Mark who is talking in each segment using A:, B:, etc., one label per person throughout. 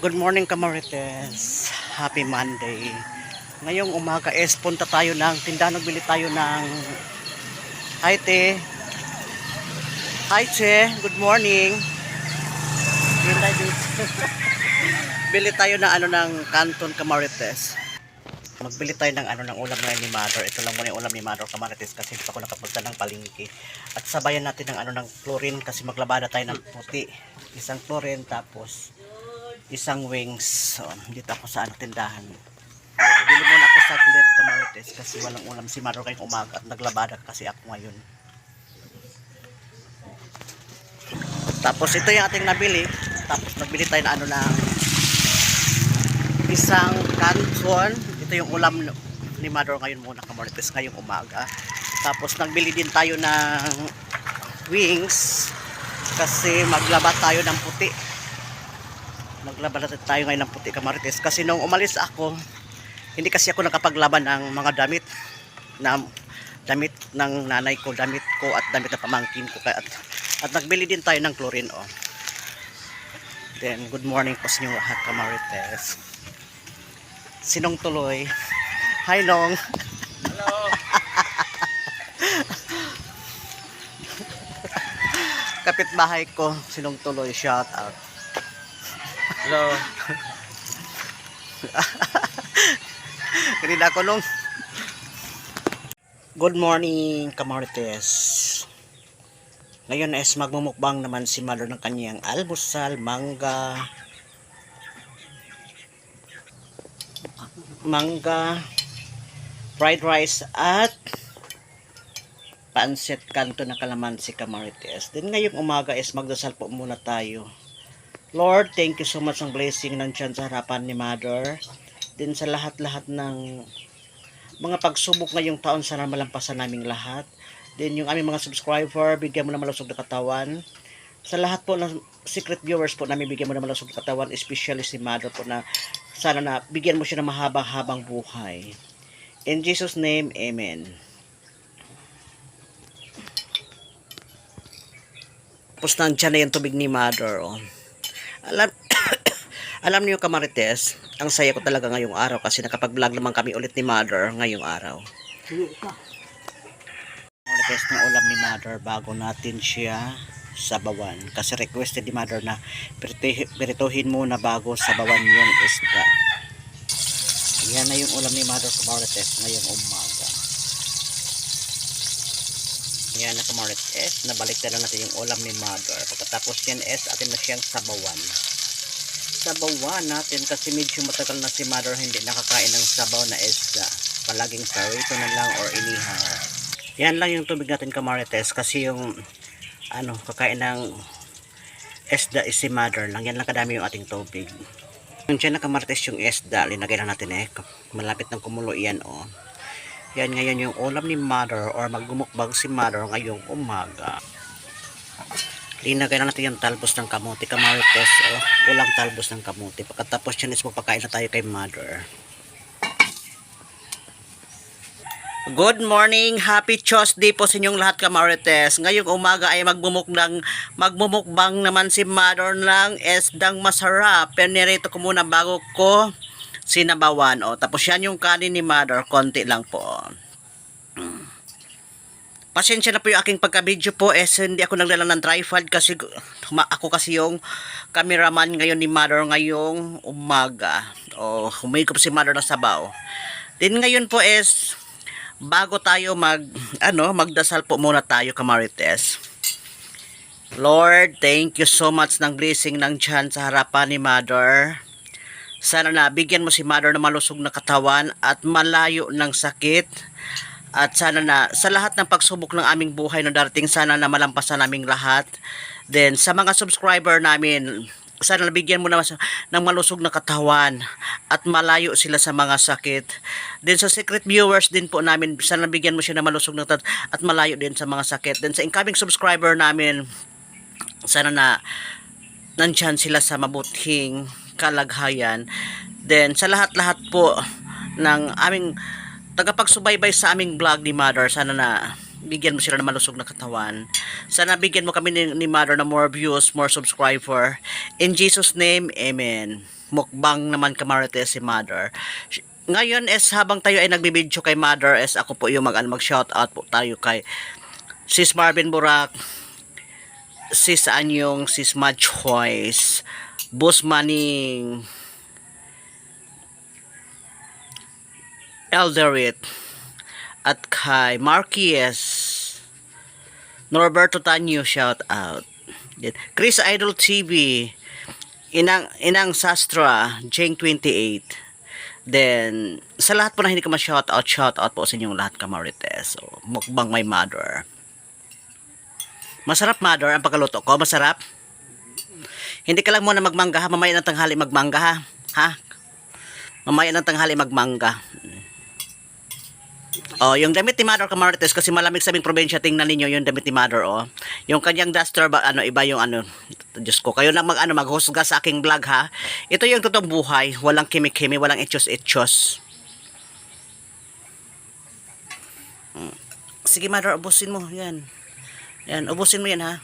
A: Good morning Kamarites. Happy Monday. Ngayong umaga is punta tayo ng tindahan. Nagbili tayo ng Hi Te. Hi Che. Good morning. Bili tayo, ng ano ng Canton Kamarites. Magbili tayo ng ano ng ulam ngayon ni Mother. Ito lang muna yung ulam ni Mother Kamarites kasi hindi pa ako nakapunta ng palengke. At sabayan natin ng ano ng chlorine kasi maglabada tayo ng puti. Isang chlorine tapos isang wings. So, dito ako sa ano, tindahan. Bili muna ako saglit kamarites kasi walang ulam si Maro kayong umaga at naglabada kasi ako ngayon. Tapos ito yung ating nabili. Tapos nagbili tayo na ano ng isang canton. Ito yung ulam ni Mother ngayon muna kamarites ngayong umaga. Tapos nagbili din tayo ng wings kasi maglaba tayo ng puti maglaba na tayo ngayon ng puti kamarites kasi nung umalis ako hindi kasi ako nakapaglaban ng mga damit na damit ng nanay ko damit ko at damit ng pamangkin ko. At, at nagbili din tayo ng chlorine oh. then good morning po sa inyong lahat kamarites sinong tuloy? Hi Nong
B: Hello.
A: kapitbahay ko sinong tuloy? Shout out
B: Hello.
A: Kanina ako nung Good morning, Kamarites. Ngayon is magmumukbang naman si Malo ng kanyang almusal, mangga, mangga, fried rice at pancit kanto na kalamansi Kamarites. Then ngayong umaga is magdasal po muna tayo. Lord, thank you so much ang blessing ng dyan sa harapan ni Mother. Din sa lahat-lahat ng mga pagsubok ngayong taon, sana malampasan naming lahat. Din yung aming mga subscriber, bigyan mo na malusog na katawan. Sa lahat po ng secret viewers po namin, bigyan mo na malusog na katawan, especially si Mother po na sana na bigyan mo siya ng mahabang-habang buhay. In Jesus' name, Amen. Tapos nandyan na yung tubig ni Mother. Oh. Alam, alam niyo kamarites, ang saya ko talaga ngayong araw kasi nakapag-vlog naman kami ulit ni Mother ngayong araw. Request ng ulam ni Mother bago natin siya sabawan. Kasi requested ni Mother na pirituhin muna bago sabawan yung isda. Yan na yung ulam ni Mother kamarites ngayong umaga. Yan na kamarites, nabalik na natin yung ulam ni Mother. Pagkatapos yan is atin na siyang sabawan sabawan natin kasi medyo matagal na si mother hindi nakakain ng sabaw na isda. Palaging sarito na lang or inihaw. Yan lang yung tubig natin kamarites kasi yung ano, kakain ng isda is si mother lang. Yan lang kadami yung ating tubig. Yung dyan na kamarites yung isda, linagay lang natin eh. Malapit ng kumulo yan oh. Yan ngayon yung ulam ni mother or magumukbang si mother ngayong umaga. Linagay na natin yung talbos ng kamuti, kamarites, oh, ulang talbos ng kamuti. Pagkatapos yan is magpakain na tayo kay mother. Good morning, happy Tuesday po sa inyong lahat kamarites. Ngayong umaga ay magbumukbang, magmumukbang naman si mother ng esdang masarap. Pinirito ko muna bago ko sinabawan. O, tapos yan yung kanin ni mother, konti lang po. Pasensya na po yung aking pagka-video po eh hindi ako nagdala ng tripod kasi ako kasi yung cameraman ngayon ni Mother ngayong umaga. O humigop si Mother ng sabaw. Din ngayon po is bago tayo mag ano magdasal po muna tayo kamarites. Lord, thank you so much ng blessing ng dyan sa harapan ni Mother. Sana na bigyan mo si Mother ng malusog na katawan at malayo ng sakit. At sana na sa lahat ng pagsubok ng aming buhay na darating sana na malampasan naming lahat. Then sa mga subscriber namin, sana nabigyan mo na ng malusog na katawan at malayo sila sa mga sakit. Then sa secret viewers din po namin, sana nabigyan mo siya ng malusog na katawan at malayo din sa mga sakit. Then sa incoming subscriber namin, sana na nandyan sila sa mabuting kalaghayan. Then sa lahat-lahat po ng aming tagapagsubaybay sa aming vlog ni Mother, sana na bigyan mo sila ng malusog na katawan. Sana bigyan mo kami ni, ni Mother ng more views, more subscriber. In Jesus' name, Amen. mukbang naman kamarites si Mother. Ngayon es habang tayo ay nagbibideo kay Mother es ako po yung mag, ano, mag shout out po tayo kay Sis Marvin Burak, Sis Anyong, Sis Mad Choice, Boss Manning, Elderit, at kay Marquez, Norberto Tanyo, shout out. Chris Idol TV, Inang, Inang Sastra, Jeng 28. Then, sa lahat po na hindi ko ma-shout out, shout out po sa inyong lahat kamarites. So, mukbang my mother. Masarap mother ang pagkaluto ko, masarap. Hindi ka lang muna magmangga ha, mamaya ng tanghali magmangga ha. Ha? Mamaya ng tanghali magmangga. Oh, yung damit ni Mother Camarites kasi malamig sa aming probinsya, tingnan ninyo yung damit ni Mother oh. Yung kanyang duster ba ano iba yung ano Diyos ko, kayo lang mag ano maghusga sa aking vlog ha. Ito yung totoong buhay, walang kimi-kimi, walang etchos-etchos. Mm. Sige Mother, ubusin mo yan. Yan, ubusin mo yan ha.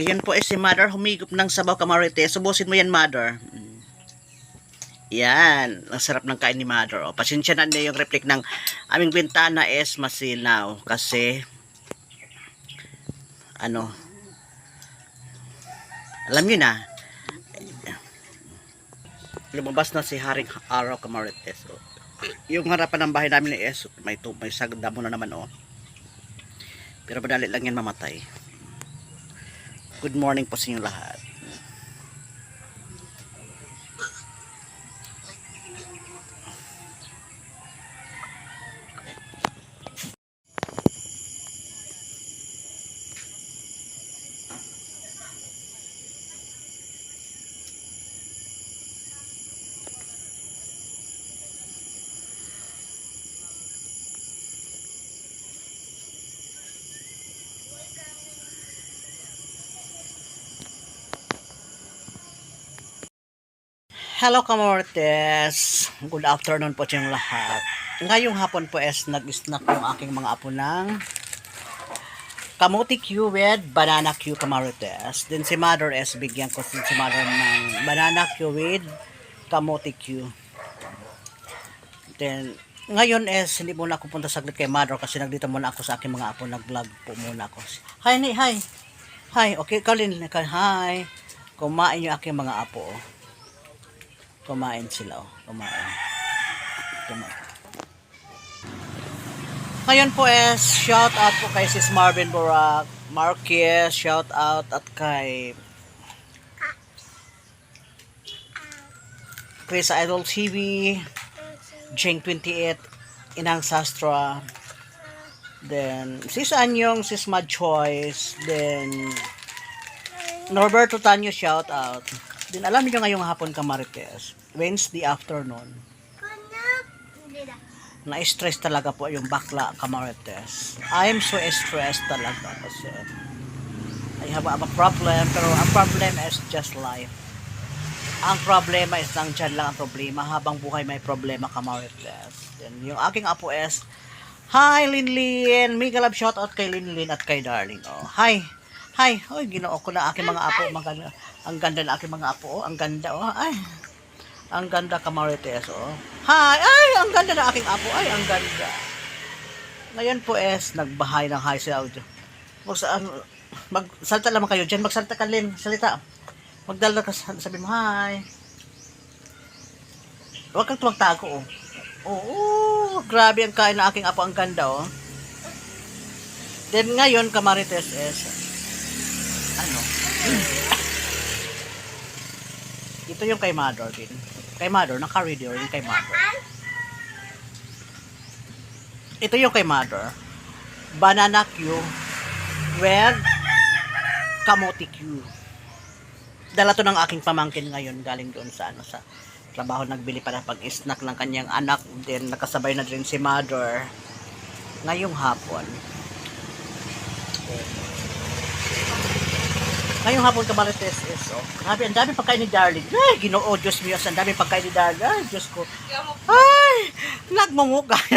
A: Ngayon po eh si Mother humigop ng sabaw kamarites. Subusin mo yan, Mother. Mm. Yan. Ang sarap ng kain ni Mother. O, pasensya na niyo yung replik ng aming bintana is masilaw. Kasi, ano, alam niyo na, lumabas na si Haring Araw Kamarites. O, yung harapan ng bahay namin ni Es, may, may sagda mo na naman, oh. Pero madali lang yan mamatay. Good morning po sa inyo lahat. Hello Kamortes! Good afternoon po sa lahat. Ngayong hapon po es nag-snack yung aking mga apo ng kamuti Q with banana Q Kamortes. Then si Mother es bigyan ko din si Mother ng banana Q with kamuti Q. Then ngayon es hindi muna ako punta saglit kay Mother kasi nagdito muna ako sa aking mga apo nag-vlog po muna ako. Hi, ni, hi. Hi, okay, Colin, hi. Kumain yung aking mga apo. oh. Kumain sila, oh. Kumain. Kumain. Ngayon po is shout out po kay Sis Marvin Borak, Marquez, shout out at kay Chris Idol TV, Jeng 28, Inang Sastra, then Sis Anyong, Sis Mad Choice, then Norberto Tanyo shout out. Then alam niyo ngayong hapon ka Marites, Wednesday afternoon, na-stress talaga po yung bakla kamarites. I am so stressed talaga kasi I have a, problem pero ang problem is just life. Ang problema is nandyan lang ang problema habang buhay may problema kamarites. Then yung aking apo is Hi Linlin! Mega love shout out kay Linlin at kay Darling. Oh, hi! Hi! Oy, ginoo ko na aking mga apo. Maganda, ang ganda na aking mga apo. Oh. Ang ganda. Oh. Ay, ang ganda kamarites, oh. Hi! Ay, ang ganda na aking apo. Ay, ang ganda. Ngayon po es, nagbahay ng high sa audio. Mag, ano, magsalita naman kayo dyan. Magsalita ka, Lin. Salita. Magdala ka, sabi mo, hi. Huwag kang tumagtago, oh. Oo, grabe ang kain ng aking apo. Ang ganda, oh. Then ngayon, kamarites es, ano, ito yung kay Mother din. Kay Mother, naka-radio yung kay Mother. Ito yung kay Mother. Banana Q with kamote Q. Dala to ng aking pamangkin ngayon galing doon sa ano sa trabaho nagbili para pag snack ng kanyang anak then nakasabay na din si mother ngayong hapon Ngayong hapon ka Marites is, oh, grabe, ang dami pagkain ni Darling. Ay, ginoo, Diyos mo, ang dami pagkain ni Darling. Ay, Diyos ko. Ay, nagmumuka.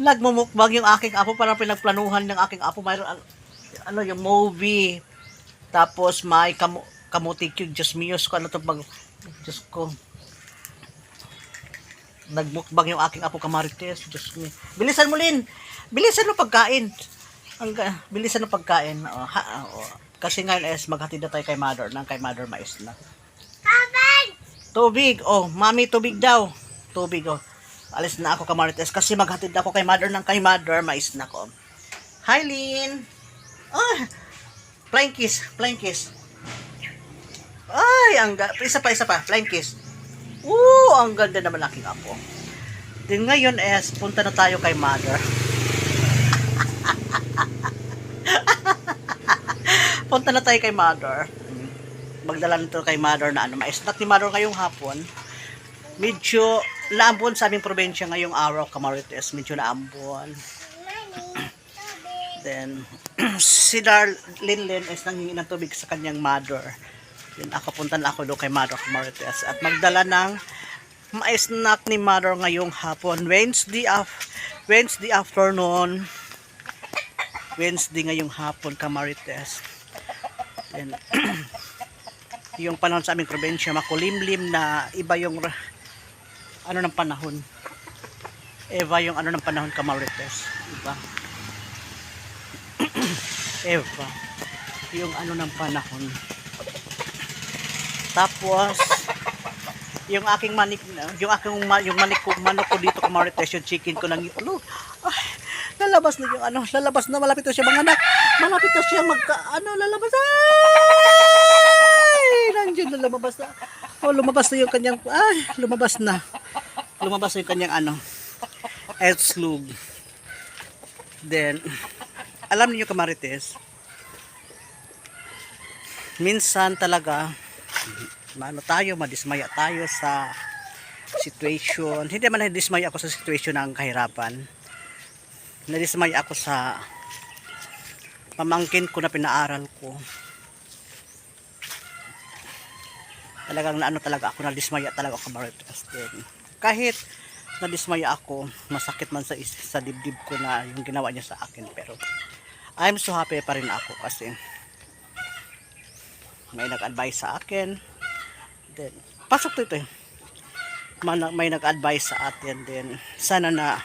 A: Nagmumukbang yung aking apo, parang pinagplanuhan ng aking apo. Mayroon, ano, ano yung movie. Tapos may kamu, kamuti cute, Diyos mio, ko ano to pag, Diyos ko. Nagmukbang yung aking apo kamarites, Diyos mio. Bilisan mo, Lin. Bilisan mo pagkain. Ang, bilisan mo pagkain. O, ha, o. Kasi ngayon is maghatid na tayo kay mother, ng kay mother mais na. Tubig. Oh, mami, tubig daw. Tubig, oh. Alis na ako kamarites kasi maghatid ako kay mother ng kay mother, mais na ko. Hi, Lynn. Ah, flying kiss, flying kiss. Ay, ang isa pa, isa pa, flying kiss. Woo, ang ganda naman aking apo. Din ngayon es, punta na tayo kay mother. Punta na tayo kay mother magdala nito kay mother na ano, ma-snack ni mother ngayong hapon. Medyo naambon sa aming probinsya ngayong araw, Camarites. Medyo naambon. Then, si Darlene Lin is nanghingi ng tubig sa kanyang mother. Then, ako punta na ako doon kay mother, Camarites. At magdala ng ma-snack ni mother ngayong hapon. Wednesday, af Wednesday afternoon. Wednesday ngayong hapon, Camarites. Then, yung panahon sa aming probinsya makulimlim na iba yung ano ng panahon. Eva yung ano ng panahon Camarites iba. Eva yung ano ng panahon. Tapos yung aking manik yung aking yung manik ko manok ko dito Camarites yung chicken ko ng itlog ay lalabas na yung ano lalabas na malapit na siya mga anak. Malapit na siya magka ano lalabas. Ay nandiyan na lumabas na. Oh lumabas na yung kanyang ay lumabas na. Lumabas na yung kanyang ano slug then alam niyo kamarites minsan talaga maano tayo madismaya tayo sa situation. Hindi man nadismaya ako sa situation ng kahirapan. Nadismaya ako sa pamangkin ko na pinaaral ko talagang naano talaga ako nadismaya talaga ako din kahit nadismaya ako masakit man sa sa dibdib ko na yung ginawa niya sa akin pero I'm so happy pa rin ako kasi may nag-advise sa akin. Then pasok to ito eh. May nag-advise sa atin din. Sana na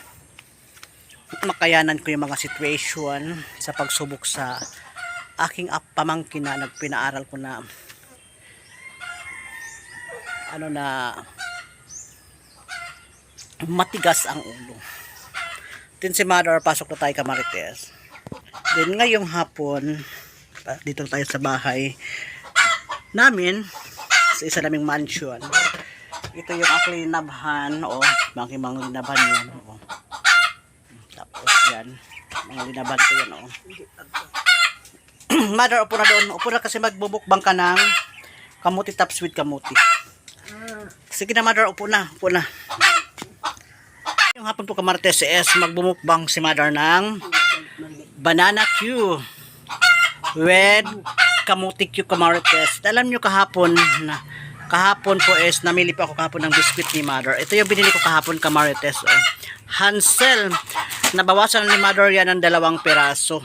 A: makayanan ko yung mga situation sa pagsubok sa aking pamangkin na nagpinaaral ko na ano na matigas ang ulo. Din si Mother, pasok na tayo kamarites. Then ngayong hapon, dito tayo sa bahay namin, sa isa naming mansion. Ito yung aking linabhan, o, mga mga linabhan yan, o. Tapos yan, mga linaban ko yan, o. Mother, upo na doon. Upo na kasi magbubukbang ka ng kamuti top sweet kamuti. Sige na, mother, upo na, upo na. Yung hapon po kamartes is magbumukbang si mother ng banana Q with kamuti Q kamartes. Alam nyo kahapon na kahapon po is namili po ako kahapon ng biscuit ni mother. Ito yung binili ko kahapon kamarites. Oh. Hansel, nabawasan ni mother yan ng dalawang piraso.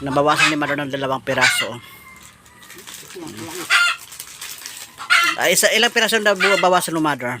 A: Nabawasan ni mother ng dalawang piraso. Ay, isa, ilang piraso na bawasan ni mother?